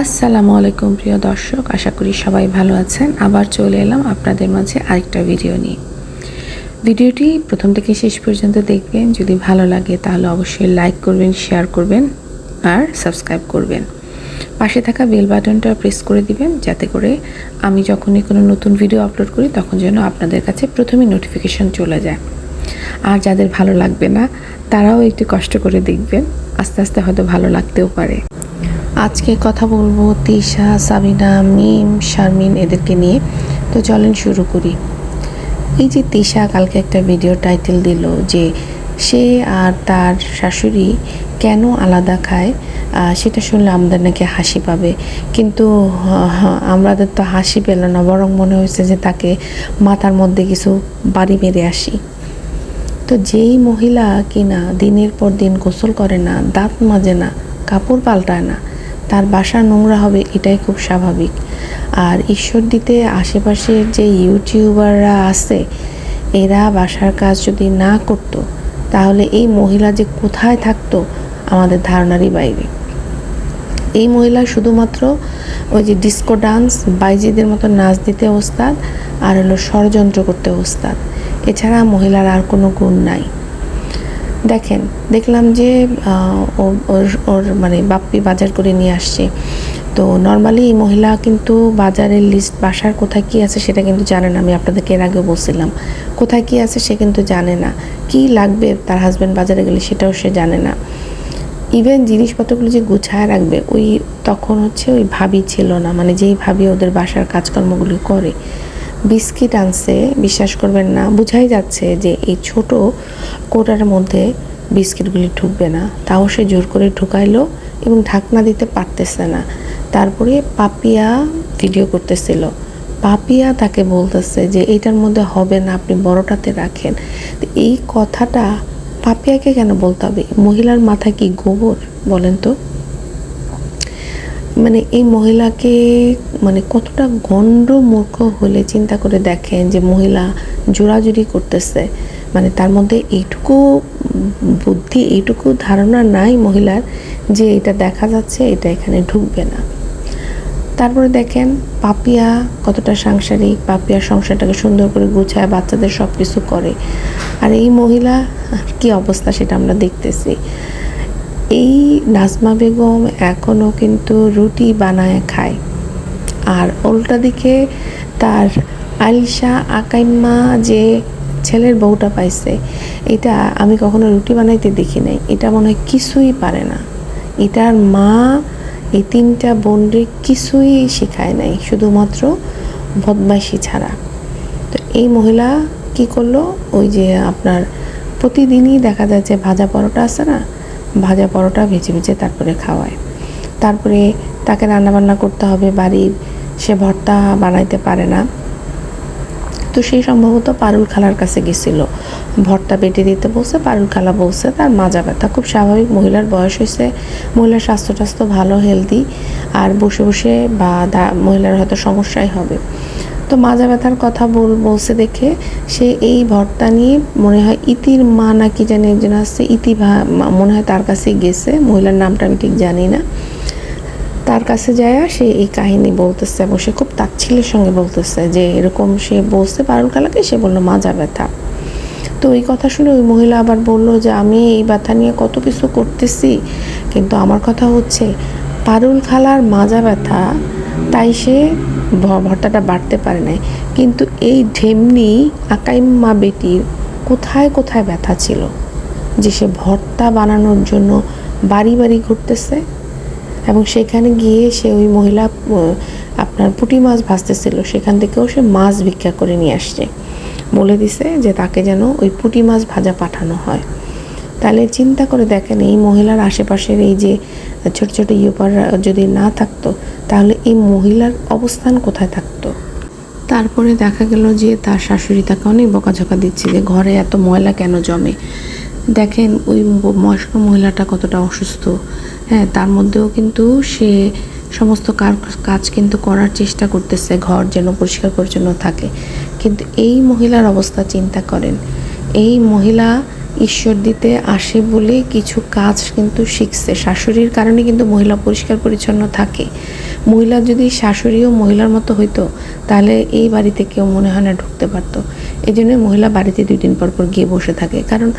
আসসালামু আলাইকুম প্রিয় দর্শক, আশা করি সবাই ভালো আছেন। আবার চলে এলাম আপনাদের মাঝে আরেকটা ভিডিও নিয়ে। ভিডিওটি প্রথম থেকে শেষ পর্যন্ত দেখবেন। যদি ভালো লাগে তাহলে অবশ্যই লাইক করবেন শেয়ার করবেন আর সাবস্ক্রাইব করবেন। পাশে থাকা বেল বাটনটা প্রেস করে দিবেন, যাতে করে আমি যখনই কোনো নতুন ভিডিও আপলোড করি, তখন যেন আপনাদের কাছে প্রথমেই নোটিফিকেশন চলে যায়। আর যাদের ভালো লাগবে না, তারাও একটু কষ্ট করে দেখবেন। আস্তে আস্তে হয়তো ভালো লাগতেও পারে। আজকে কথা বলব তিশা, সাবিনা, মিম, শারমিন এদেরকে নিয়ে। তো চলেন শুরু করি। এই যে তিশা কালকে একটা ভিডিও টাইটেল দিল যে সে আর তার শাশুড়ি কেন আলাদা খায় সেটা শুনলে আমাদের নাকি হাসি পাবে। কিন্তু আমাদের তো হাসি পেল না, বরং মনে হয়েছে যে তাকে মাথার মধ্যে কিছু বাড়ি মেরে আসি। তো যেই মহিলা কিনা দিনের পর দিন গোসল করে না, দাঁত মাজে না, কাপড় পাল্টায় না তার বাসা নোংরা হবে, এটাই খুব স্বাভাবিক। আর ঈশ্বর দিতে আশেপাশের যে ইউটিউবাররা আছে, এরা বাসার কাজ যদি না করতো, তাহলে এই মহিলা যে কোথায় থাকতো, আমাদের ধারণারই বাইরে। এই মহিলা শুধুমাত্র ওই যে ডিস্কো ডান্স, বাইজিদের মতো নাচ দিতে ওস্তাদ, আর হলো ষড়যন্ত্র করতে ওস্তাদ। এছাড়া মহিলার আর কোনো গুণ নাই। দেখেন, দেখলাম যে ওর ওর মানে বাপ্পি বাজার করে নিয়ে আসছে। তো নর্মালি এই মহিলা কিন্তু বাজারের লিস্ট বাসার কোথায় কী আছে সেটা কিন্তু জানে না, আমি আপনাদেরকে এর আগেও বলছিলাম। কোথায় কী আছে সে কিন্তু জানে না। কী লাগবে তার হাজব্যান্ড বাজারে গেলে সেটাও সে জানে না। ইভেন জিনিসপত্রগুলো যে গুছায় রাখবে, ওই তখন হচ্ছে ওই ভাবি ছিল না মানে যেই ভাবি ওদের বাসার কাজকর্মগুলি করে। বিস্কিট আনছে, বিশ্বাস করবেন না, বুঝাই যাচ্ছে যে এই ছোট কোটার মধ্যে বিস্কিটগুলি ঢুকবে না। তাও সে জোর করে ঢুকাইলো এবং ঢাকনা দিতে পারতেছে না। তারপরে পাপিয়া ভিডিও করতেছিল। পাপিয়া তাকে বলতেছে যে এটার মধ্যে হবে না, আপনি বড়টাতে রাখেন। এই কথাটা পাপিয়াকে কেন বলতে হবে? মহিলার মাথায় কি গোবর? বলেন তো। মানে এই মহিলাকে মানে কতটা গণ্ড মূর্খ হলে চিন্তা করে দেখেন যে মহিলা জোড়াজুড়ি করতেছে। মানে তার মধ্যে এইটুকু বুদ্ধি, এইটুকু ধারণা নাই মহিলার যে এটা দেখা যাচ্ছে, এটা এখানে ঢুকবে না। তারপরে দেখেন পাপিয়া কতটা সাংসারিক, পাপিয়া সংসারটাকে সুন্দর করে গুছায় বাচ্চাদের সব কিছু করে। আর এই মহিলা, কি অবস্থা সেটা আমরা দেখতেছি। এই নাজমা বেগম এখনও কিন্তু রুটি বানায় খায়। আর উল্টা দিকে তার আলিশা আকাইম্মা যে ছেলের বউটা পাইছে, এটা আমি কখনো রুটি বানাইতে দেখি নাই। এটা মনে হয় কিছুই পারে না। এটার মা এই তিনটা বোনরে কিছুই শেখায় নাই, শুধুমাত্র বদমাইশি ছাড়া। তো এই মহিলা কি করল? ওই যে আপনার প্রতিদিনই দেখা যায় যে ভাজা পরোটা আছে না ভাজা পরোটা ভেজে ভেজে তারপরে খাওয়ায়। তারপরে তাকে রান্নাবান্না করতে হবে, বাড়ির সে ভর্তা বানাইতে পারে না। তো সেই সম্ভবত পারুল খালার কাছে গেছিল। ভর্তা বেটে দিতে বলছে, পারুল খালা বলছে, তার মাজা ব্যথা। খুব স্বাভাবিক, মহিলার বয়স হয়েছে, মহিলার স্বাস্থ্য টাস্থ্য ভালো হেলদি আর বসে বসে বা মহিলার হয়তো সমস্যাই হবে। তো মাজা ব্যথার কথা বল, বলছে দেখে, সে এই ভর্তা নিয়ে মনে হয় ইতির মা নাকি জানি একজন আসছে ইতি মনে হয় তার কাছে গেছে, মহিলার নামটা আমি ঠিক জানি না। তার কাছে যায়, সে এই কাহিনী বলতেছে এবং সে খুব তাচ্ছিলের সঙ্গে বলতেছে যে এরকম সে বলছে, পারুল কালাকে, সে বলল মাজা ব্যথা। তো এই কথা শুনে ওই মহিলা আবার বলল যে, আমি এই ব্যথা নিয়ে কত কিছু করতেছি, কিন্তু আমার কথা হচ্ছে, পারুল খালার মাজা ব্যথা, তাই সে ভর্তাটা বাড়তে পারে নাই। কিন্তু এই ঢেমনি আকাইম্মা বেটির কোথায় কোথায় ব্যথা ছিল যে সে ভর্তা বানানোর জন্য বাড়ি বাড়ি ঘুরতেছে এবং সেখানে গিয়ে সে ওই মহিলা আপনার পুঁটি মাছ ভাজতেছিল, সেখান থেকেও সে মাছ ভিক্ষা করে নিয়ে আসছে। বলে দিছে যে তাকে যেন ওই পুঁটি মাছ ভাজা পাঠানো হয়। তাহলে চিন্তা করে দেখেন, এই মহিলার আশেপাশের এই যে ছোট ছোট ইউপার যদি না থাকতো, তাহলে এই মহিলার অবস্থান কোথায় থাকতো? তারপরে দেখা গেল যে তার শাশুড়ি তাকে অনেক বকাঝকা দিচ্ছে যে ঘরে এত ময়লা কেন জমে? দেখেন, ওই বয়স্ক মহিলাটা কতটা অসুস্থ। হ্যাঁ তার মধ্যেও কিন্তু সে সমস্ত কাজ কিন্তু করার চেষ্টা করতেছে, ঘর যেন পরিষ্কার পরিচ্ছন্ন থাকে। কিন্তু এই মহিলার অবস্থা চিন্তা করেন। এই মহিলা ঈশ্বর দিতে আসে বলে কিছু কাজ কিন্তু শিখছে। শাশুড়ির কারণে কিন্তু মহিলা পরিষ্কার পরিচ্ছন্ন থাকে। মহিলা যদি শাশুড়িও মহিলার মতো হইতো, তাহলে এই বাড়িতে কেউ মনে হয় না ঢুকতে পারতো। এই জন্য মহিলা বাড়িতে দুই দিন পর পর গিয়ে বসে থাকে। কারণ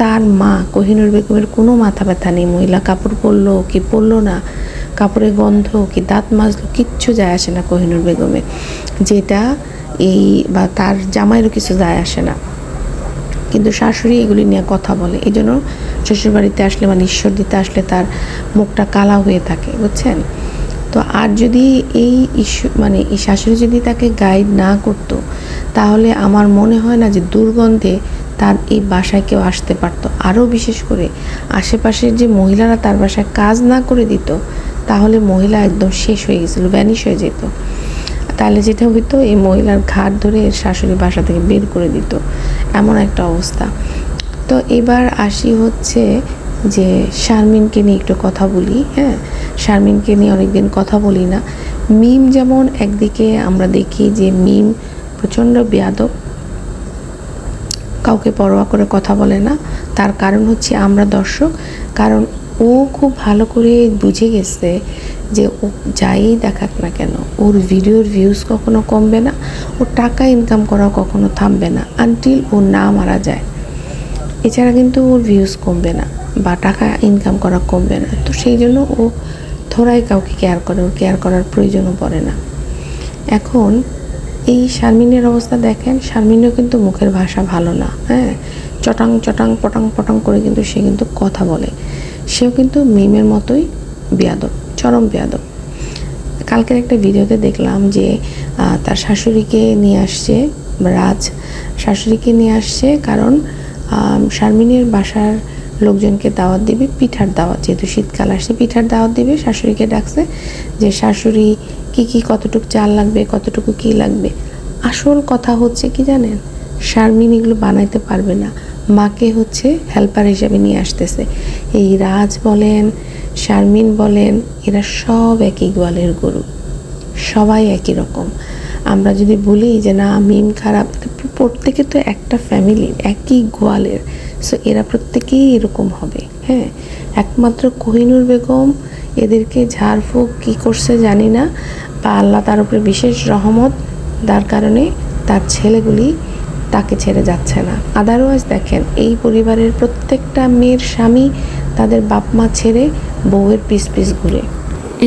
তার মা কোহিনুর বেগমের কোনো মাথা ব্যথা নেই। মহিলা কাপড় পরলো কি পরলো না, কাপড়ের গন্ধ কি দাঁত মাজলো, কিচ্ছু যায় আসে না কোহিনুর বেগমের। যেটা এই বা তার জামাইয়েরও কিছু যায় আসে না। কিন্তু শাশুড়ি এগুলি নিয়ে কথা বলে। এই জন্য শ্বশুরবাড়িতে আসলে মানে ঈশ্বর দিতে আসলে তার মুখটা কালা হয়ে থাকে, বুঝছেন? তো আর যদি এই ইস্যু মানে এই শাশুড়ি যদি তাকে গাইড না করতো, তাহলে আমার মনে হয় না যে দুর্গন্ধে তার এই বাসায় কেউ আসতে পারতো। আরও বিশেষ করে আশেপাশের যে মহিলারা তার বাসায় কাজ না করে দিত, তাহলে মহিলা একদম শেষ হয়ে গেছিল ভ্যানিশ হয়ে যেত। তাহলে যেটা হইতো, এই মহিলার ঘাট ধরে এর শাশুড়ি বাসা থেকে বের করে দিত। এমন একটা অবস্থা। তো এবার আসি হচ্ছে যে শারমিনকে নিয়ে একটু কথা বলি হ্যাঁ? শারমিনকে নিয়ে অনেকদিন কথা বলি না। মিম যেমন একদিকে আমরা দেখি যে মিম প্রচণ্ড বেয়াদব, কাউকে পরোয়া করে কথা বলে না। তার কারণ হচ্ছে আমরা দর্শক, কারণ ও খুব ভালো করে বুঝে গেছে যে ও যাই দেখাক না কেন, ওর ভিডিওর ভিউজ কখনো কমবে না ও টাকা ইনকাম করা কখনো থামবে না আনটিল ও না মারা যায়। এছাড়া কিন্তু ওর ভিউজ কমবে না বা টাকা ইনকাম করা কমবে না। তো সেই জন্য ও থোড়াই কাউকে কেয়ার করে, ওর কেয়ার করার প্রয়োজনও পড়ে না। এখন এই শারমিনের অবস্থা দেখেন, শারমিনও কিন্তু মুখের ভাষা ভালো না হ্যাঁ? চটাং চটাং, পটাং পটাং করে কিন্তু সে কিন্তু কথা বলে। সেও কিন্তু মিমের মতোই বেয়াদব, চরম বেয়াদব। কালকের একটা ভিডিওতে দেখলাম যে তার শাশুড়িকে নিয়ে আসছে, রাজ শাশুড়িকে নিয়ে আসছে কারণ শারমিনের বাসার লোকজনকে দাওয়াত দিবে, পিঠার দাওয়াত। যেহেতু শীতকাল আসছে, পিঠার দাওয়াত দিবে, শাশুড়িকে ডাকছে যে, শাশুড়ি, কি কি কতটুকু চাল লাগবে, কতটুকু কি লাগবে? আসল কথা হচ্ছে কি জানেন? শারমিন এগুলো বানাইতে পারবে না। মাকে হচ্ছে হেল্পার হিসাবে নিয়ে আসতেছে। এই রাজ বলেন, শারমিন বলেন, এরা সব একই গোয়ালের গরু। সবাই একই রকম। আমরা যদি বলি যে, না, মিম খারাপ প্রত্যেকে তো একটা ফ্যামিলির একই গোয়ালের। সো এরা প্রত্যেকেই এরকম হবে হ্যাঁ? একমাত্র কোহিনুর বেগম, এদেরকে ঝাড়ফুঁক কী করছে জানি না, বা আল্লাহ তার উপরে বিশেষ রহমত, তার কারণে তার ছেলেগুলি তাকে ছেড়ে যাচ্ছে না। আদারওয়াইজ দেখেন, এই পরিবারের প্রত্যেকটা মেয়ের স্বামী তাদের বাপ মা ছেড়ে বউয়ের পিস পিস ঘুরে।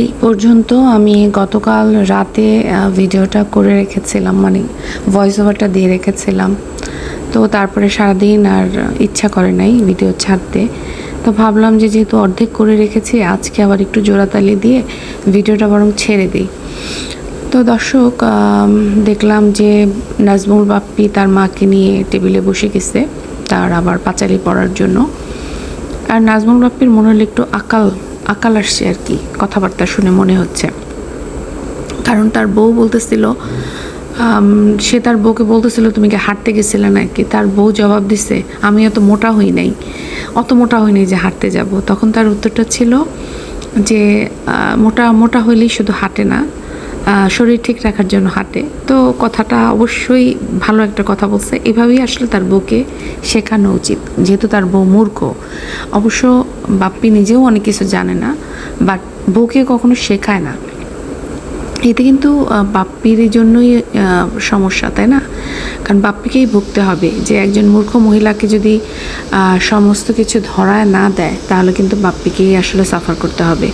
এই পর্যন্ত আমি গতকাল রাতে ভিডিওটা করে রেখেছিলাম মানে ভয়েস ওভারটা দিয়ে রেখেছিলাম। তো তারপরে সারাদিন আর ইচ্ছা করে নাই ভিডিও ছাড়তে। তো ভাবলাম যে যেহেতু অর্ধেক করে রেখেছি, আজকে আবার একটু জোড়াতালি দিয়ে ভিডিওটা বরং ছেড়ে দিই। তো দর্শক দেখলাম যে নাজমুল বাপ্পি তার মাকে নিয়ে টেবিলে বসে গেছে তার আবার পাঁচালি পড়ার জন্য। আর নাজমুল বাপ্পির মনে হলো একটু আকাল আকাল আসছে আর কি, কথাবার্তা শুনে মনে হচ্ছে। কারণ তার বউ বলতেছিল সে তার বউকে বলতেছিল, তুমি কি হাঁটতে গেছিলে নাকি? তার বউ জবাব দিছে, আমি অত মোটা হই নাই, অত মোটা হই নাই যে হাঁটতে যাব। তখন তার উত্তরটা ছিল যে মোটা মোটা হইলেই শুধু হাঁটে না শরীর ঠিক রাখার জন্য হাঁটে। তো কথাটা অবশ্যই ভালো একটা কথা বলছে। এভাবেই আসলে তার বউকে শেখানো উচিত। যেহেতু তার বউ মূর্খ, অবশ্য বাপ্পি নিজেও অনেক কিছু জানে না, বাট বউকে কখনো শেখায় না। এতে কিন্তু বাপ্পির জন্যই সমস্যা, তাই না? কারণ বাপ্পিকেই ভুগতে হবে যে একজন মূর্খ মহিলাকে যদি সমস্ত কিছু ধরায় না দেয়, তাহলে কিন্তু বাপ্পিকেই আসলে সাফার করতে হবে।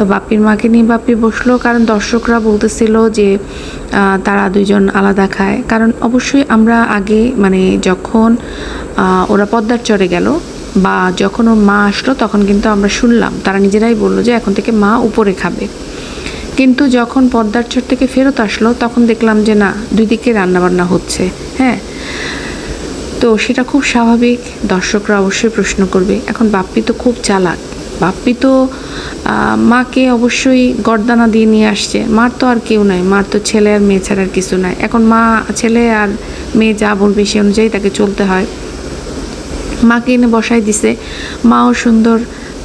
তো বাপ্পির মাকে নিয়ে বাপ্পি বসল, কারণ দর্শকরা বলতেছিল যে তারা দুইজন আলাদা খায়। কারণ অবশ্যই আমরা আগে মানে যখন ওরা পদ্মার চড়ে গেল, বা যখন ওর মা আসলো, তখন কিন্তু আমরা শুনলাম, তারা নিজেরাই বলল যে, এখন থেকে মা উপরে খাবে। কিন্তু যখন পদ্মার চর থেকে ফেরত আসলো, তখন দেখলাম যে, না, দুই দিকে রান্নাবান্না হচ্ছে হ্যাঁ? তো সেটা খুব স্বাভাবিক, দর্শকরা অবশ্যই প্রশ্ন করবে। এখন বাপ্পি তো খুব চালাক। বাপ্পি তো মাকে অবশ্যই গর্দানা দিয়ে নিয়ে আসছে। মার তো আর কেউ নাই, মার তো ছেলে আর মেয়ে ছাড়া আর কিছু নাই। এখন মা, ছেলে আর মেয়ে যা বলবে সে অনুযায়ী তাকে চলতে হয়। মাকে এনে বসাই দিছে। মাও সুন্দর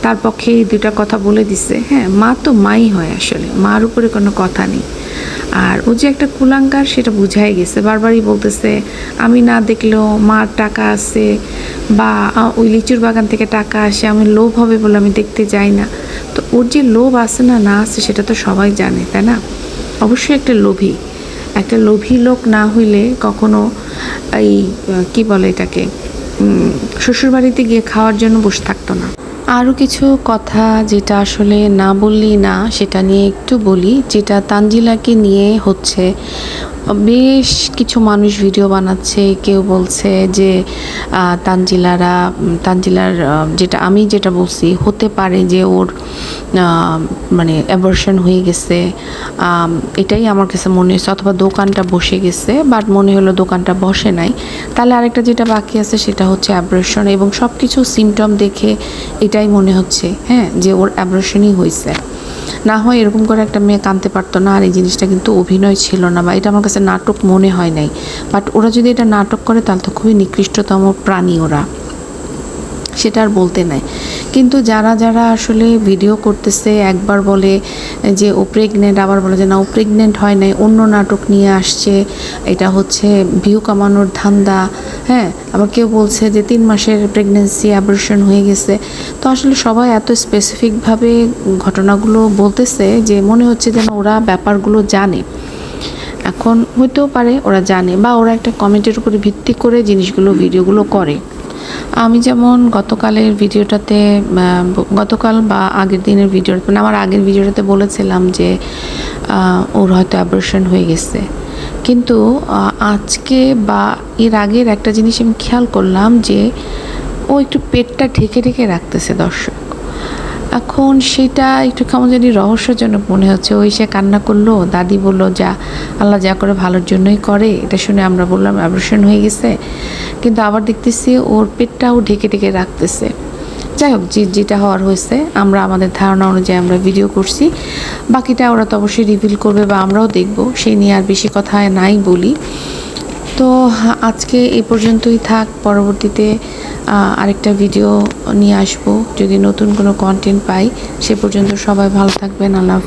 তার পক্ষে এই দুটা কথা বলে দিছে। হ্যাঁ মা তো মাই হয় আসলে। মার উপরে কোনো কথা নেই। আর ও যে একটা কুলাঙ্কার সেটা বুঝাই গেছে। বারবারই বলতেছে, আমি না দেখলেও মার টাকা আছে বা ওই লিচুর বাগান থেকে টাকা আসে, আমি লোভ হবে বলে আমি দেখতে যাই না। তো ওর যে লোভ আছে না না আছে, সেটা তো সবাই জানে, তাই না? অবশ্যই একটা লোভী। একটা লোভী লোক না হইলে কখনো এই কি বলে এটাকে? শ্বশুরবাড়িতে গিয়ে খাওয়ার জন্য বসে থাকতো না। আরও কিছু কথা যেটা আসলে না বললেই না, সেটা নিয়ে একটু বলি, যেটা তানজিলাকে নিয়ে হচ্ছে বেশ কিছু মানুষ ভিডিও বানাচ্ছে, কেউ বলছে যে তানজিলারা তানজিলার যেটা আমি যেটা বলছি, হতে পারে যে ওর মানে অ্যাবর্শন হয়ে গেছে। এটাই আমার কাছে মনে হয়েছে, অথবা দোকানটা বসে গেছে বাট মনে হলো দোকানটা বসে নাই। তাহলে আরেকটা যেটা বাকি আছে সেটা হচ্ছে অ্যাব্রেশন এবং সব কিছু সিমটম দেখে এটাই মনে হচ্ছে হ্যাঁ যে ওর অ্যাব্রেশনই হয়েছে। না হয় এরকম করে একটা মেয়ে কানতে পারতো না আর এই জিনিসটা কিন্তু অভিনয় ছিল না বা এটা আমার কাছে নাটক মনে হয় নাই। বাট ওরা যদি এটা নাটক করে তাহলে তো খুবই নিকৃষ্টতম প্রাণী ওরা। সেটা আর বলতে নাই। কিন্তু যারা যারা আসলে ভিডিও করতেছে, একবার বলে যে ও প্রেগনেন্ট আবার বলে যে না, ও প্রেগনেন্ট হয় নাই, অন্য নাটক নিয়ে আসছে, এটা হচ্ছে ভিউ কামানোর ধান্দা। হ্যাঁ আবার কেউ বলছে যে তিন মাসের প্রেগনেন্সি অ্যাবর্শন হয়ে গেছে। তো আসলে সবাই এত স্পেসিফিকভাবে ঘটনাগুলো বলতেছে যে মনে হচ্ছে যেন ওরা ব্যাপারগুলো জানে। এখন হইতেও পারে ওরা জানে বা ওরা একটা কমেন্টের উপরে ভিত্তি করে জিনিসগুলো, ভিডিওগুলো করে। আমি যেমন গতকালের ভিডিওটাতে গতকাল বা আগের দিনের ভিডিও মানে আমার আগের ভিডিওটাতে বলেছিলাম যে ওর হয়তো অ্যাবর্শন হয়ে গেছে। কিন্তু আজকে বা এর আগের একটা জিনিস আমি খেয়াল করলাম যে, ও একটু পেটটা ঢেকে ঢেকে রাখতেছে দর্শক। এখন সেটা একটু কেমন জানি রহস্যজনক মনে হচ্ছে। ওই সে কান্না করল, দাদি বলল, যা, আল্লাহ যা করে ভালোর জন্যই করে। এটা শুনে আমরা বললাম অ্যাবর্শন হয়ে গেছে। কিন্তু আবার দেখতেছি ওর পেটটাও ঢেকে ঢেকে রাখতেছে। যাই হোক, যে যেটা হওয়ার হয়েছে, আমরা আমাদের ধারণা অনুযায়ী আমরা ভিডিও করছি। বাকিটা ওরা তো অবশ্যই রিভিল করবে বা আমরাও দেখব সেই নিয়ে আর বেশি কথা নাই বলি। তো আজকে এ পর্যন্তই থাক, পরবর্তীতে আরেকটা ভিডিও নিয়ে আসব। যদি নতুন কোনো কন্টেন্ট পাই, সে পর্যন্ত সবাই ভালো থাকবেন, আল্লাহ।